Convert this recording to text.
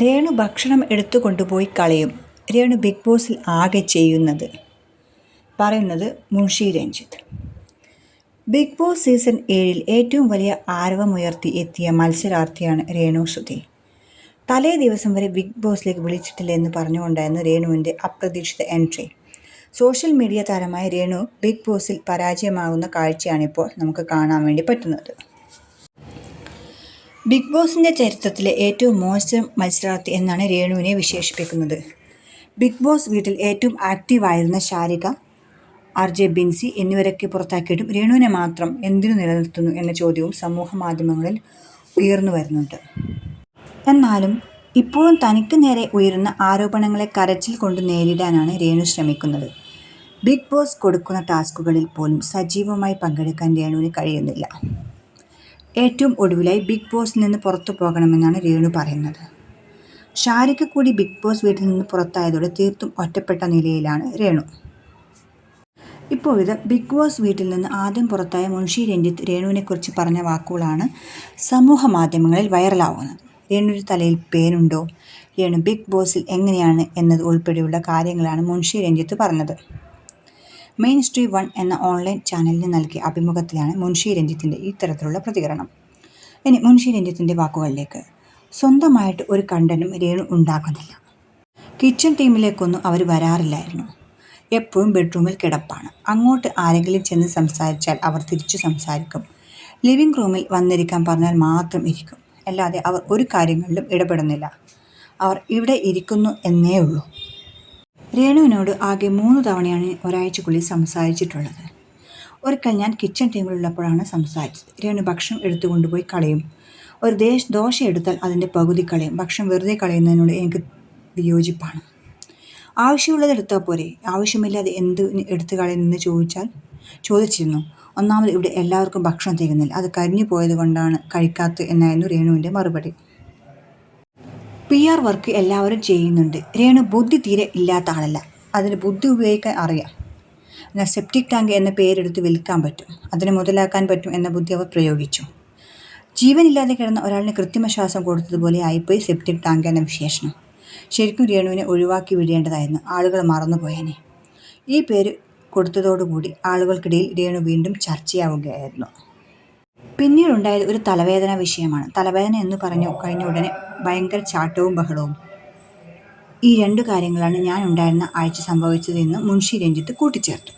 രേണു ഭക്ഷണം എടുത്തു കൊണ്ടുപോയി കളയും. രേണു ബിഗ് ബോസിൽ ആകെ ചെയ്യുന്നത്. പറയുന്നത് Munshi Ranjith. Big Boss season ഏഴിൽ ഏറ്റവും വലിയ ആരവമുയർത്തി എത്തിയ മത്സരാർത്ഥിയാണ് രേണു സുധി തലേ ദിവസം വരെ ബിഗ് ബോസിലേക്ക് വിളിച്ചിട്ടില്ല എന്ന് പറഞ്ഞുകൊണ്ടായിരുന്നു രേണുവിന്റെ അപ്രതീക്ഷിത എൻട്രി. സോഷ്യൽ മീഡിയ താരമായ രേണു ബിഗ് ബോസിൽ പരാജയമാകുന്ന കാഴ്ചയാണിപ്പോൾ നമുക്ക് കാണാൻ വേണ്ടി പറ്റുന്നത്. ബിഗ് ബോസിന്റെ ചരിത്രത്തിലെ ഏറ്റവും മോശം മത്സരാർത്ഥി എന്നാണ് രേണുവിനെ വിശേഷിപ്പിക്കുന്നത്. ബിഗ് ബോസ് വീട്ടിൽ ഏറ്റവും ആക്റ്റീവായിരുന്ന ശാരിക ആർ ജെ ബിൻസി എന്നിവരൊക്കെ പുറത്താക്കിയിട്ടും രേണുവിനെ മാത്രം എന്തിനു നിലനിർത്തുന്നു എന്ന ചോദ്യവും സമൂഹ മാധ്യമങ്ങളിൽ ഉയർന്നു വരുന്നുണ്ട്. എന്നാലും ഇപ്പോഴും തനിക്ക് നേരെ ഉയരുന്ന ആരോപണങ്ങളെ കരച്ചിൽ കൊണ്ട് നേരിടാനാണ് രേണു ശ്രമിക്കുന്നത്. ബിഗ് ബോസ് കൊടുക്കുന്ന ടാസ്കുകളിൽ പോലും സജീവമായി പങ്കെടുക്കാൻ രേണുവിന് കഴിയുന്നില്ല. ഏറ്റവും ഒടുവിലായി ബിഗ് ബോസിൽ നിന്ന് പുറത്തു പോകണമെന്നാണ് രേണു പറയുന്നത്. ഷാരിക്ക് കൂടി ബിഗ് ബോസ് വീട്ടിൽ നിന്ന് പുറത്തായതോടെ തീർത്തും ഒറ്റപ്പെട്ട നിലയിലാണ് രേണു. ഇപ്പോഴിത് ബിഗ് ബോസ് വീട്ടിൽ നിന്ന് ആദ്യം പുറത്തായ മുൻഷി രഞ്ജിത്ത് രേണുവിനെക്കുറിച്ച് പറഞ്ഞ വാക്കുകളാണ് സമൂഹ മാധ്യമങ്ങളിൽ വൈറലാവുന്നത്. രേണുവിന്റെ തലയിൽ പേനുണ്ടോ? രേണു ബിഗ് ബോസിൽ എങ്ങനെയാണ് എന്നത് ഉൾപ്പെടെയുള്ള കാര്യങ്ങളാണ് മുൻഷി രഞ്ജിത്ത് പറഞ്ഞത്. മെയിൻ സ്ട്രീം വൺ എന്ന ഓൺലൈൻ ചാനലിന് നൽകിയ അഭിമുഖത്തിലാണ് മുൻഷി രഞ്ജിത്തിന്റെ ഇത്തരത്തിലുള്ള പ്രതികരണം. ഇനി മുൻഷി രഞ്ജിത്തിന്റെ വാക്കുകളിലേക്ക്. സ്വന്തമായിട്ട് ഒരു കണ്ടനും രേണു ഉണ്ടാക്കുന്നില്ല കിച്ചൺ ടീമിലേക്കൊന്നും അവർ വരാറില്ലായിരുന്നു. എപ്പോഴും ബെഡ്റൂമിൽ കിടപ്പാണ്. അങ്ങോട്ട് ആരെങ്കിലും ചെന്ന് സംസാരിച്ചാൽ അവർ തിരിച്ചു സംസാരിക്കും. ലിവിംഗ് റൂമിൽ വന്നിരിക്കാൻ പറഞ്ഞാൽ മാത്രം ഇരിക്കും. അല്ലാതെ അവർ ഒരു കാര്യങ്ങളിലും ഇടപെടുന്നില്ല. അവർ ഇവിടെ ഇരിക്കുന്നു എന്നേ ഉള്ളൂ. രേണുവിനോട് ആകെ മൂന്ന് തവണയാണ് ഒരാഴ്ചക്കുള്ളിൽ സംസാരിച്ചിട്ടുള്ളത്. ഒരിക്കൽ ഞാൻ കിച്ചൺ ടീമിലുള്ളപ്പോഴാണ് സംസാരിച്ചത്. രേണു ഭക്ഷണം എടുത്തു കൊണ്ടുപോയി കളയും. ഒരു ദേശ ദോശ എടുത്താൽ അതിന്റെ പകുതി കളയും. ഭക്ഷണം വെറുതെ കളയുന്നതിനോട് എനിക്ക് വിയോജിപ്പാണ്. ആവശ്യമുള്ളത് എടുത്താൽ പോരെ? ആവശ്യമില്ലാതെ എന്ത് എടുത്തു കളയുന്നെന്ന് ചോദിച്ചാൽ ചോദിച്ചിരുന്നു. ഒന്നാമത് ഇവിടെ എല്ലാവർക്കും ഭക്ഷണം തികയുന്നില്ല അത് കരിഞ്ഞു പോയത് കൊണ്ടാണ് കഴിക്കാത്തത് എന്നായിരുന്നു രേണുവിന്റെ മറുപടി. പി ആർ വർക്ക് എല്ലാവരും ചെയ്യുന്നുണ്ട്. രേണു ബുദ്ധി തീരെ ഇല്ലാത്ത ആളല്ല. അതിന് ബുദ്ധി ഉപയോഗിക്കാൻ അറിയാം. എന്നാൽ സെപ്റ്റിക് ടാങ്ക് എന്ന പേരെടുത്ത് വിൽക്കാൻ പറ്റും. അതിനെ മുതലാക്കാൻ പറ്റും എന്ന ബുദ്ധി അവർ പ്രയോഗിച്ചു. ജീവനില്ലാതെ കിടന്ന ഒരാളിന് കൃത്രിമ ശ്വാസം കൊടുത്തതുപോലെ ആയിപ്പോയി സെപ്റ്റിക് ടാങ്ക് എന്ന വിശേഷണം. ശരിക്കും രേണുവിനെ ഒഴിവാക്കി വിടേണ്ടതായിരുന്നു. ആളുകൾ മറന്നുപോയേനെ. ഈ പേര് കൊടുത്തതോടുകൂടി ആളുകൾക്കിടയിൽ രേണു വീണ്ടും ചർച്ചയാവുകയായിരുന്നു. പിന്നീടുണ്ടായത് ഒരു തലവേദന വിഷയമാണ്. തലവേദന എന്ന് പറഞ്ഞു കഴിഞ്ഞ ഉടനെ ഭയങ്കര ചാട്ടവും ബഹളവും. ഈ രണ്ട് കാര്യങ്ങളാണ് ഞാൻ ഉണ്ടായിരുന്ന ആഴ്ച സംഭവിച്ചതെന്ന് മുൻഷി രഞ്ജിത്ത് കൂട്ടിച്ചേർത്തു.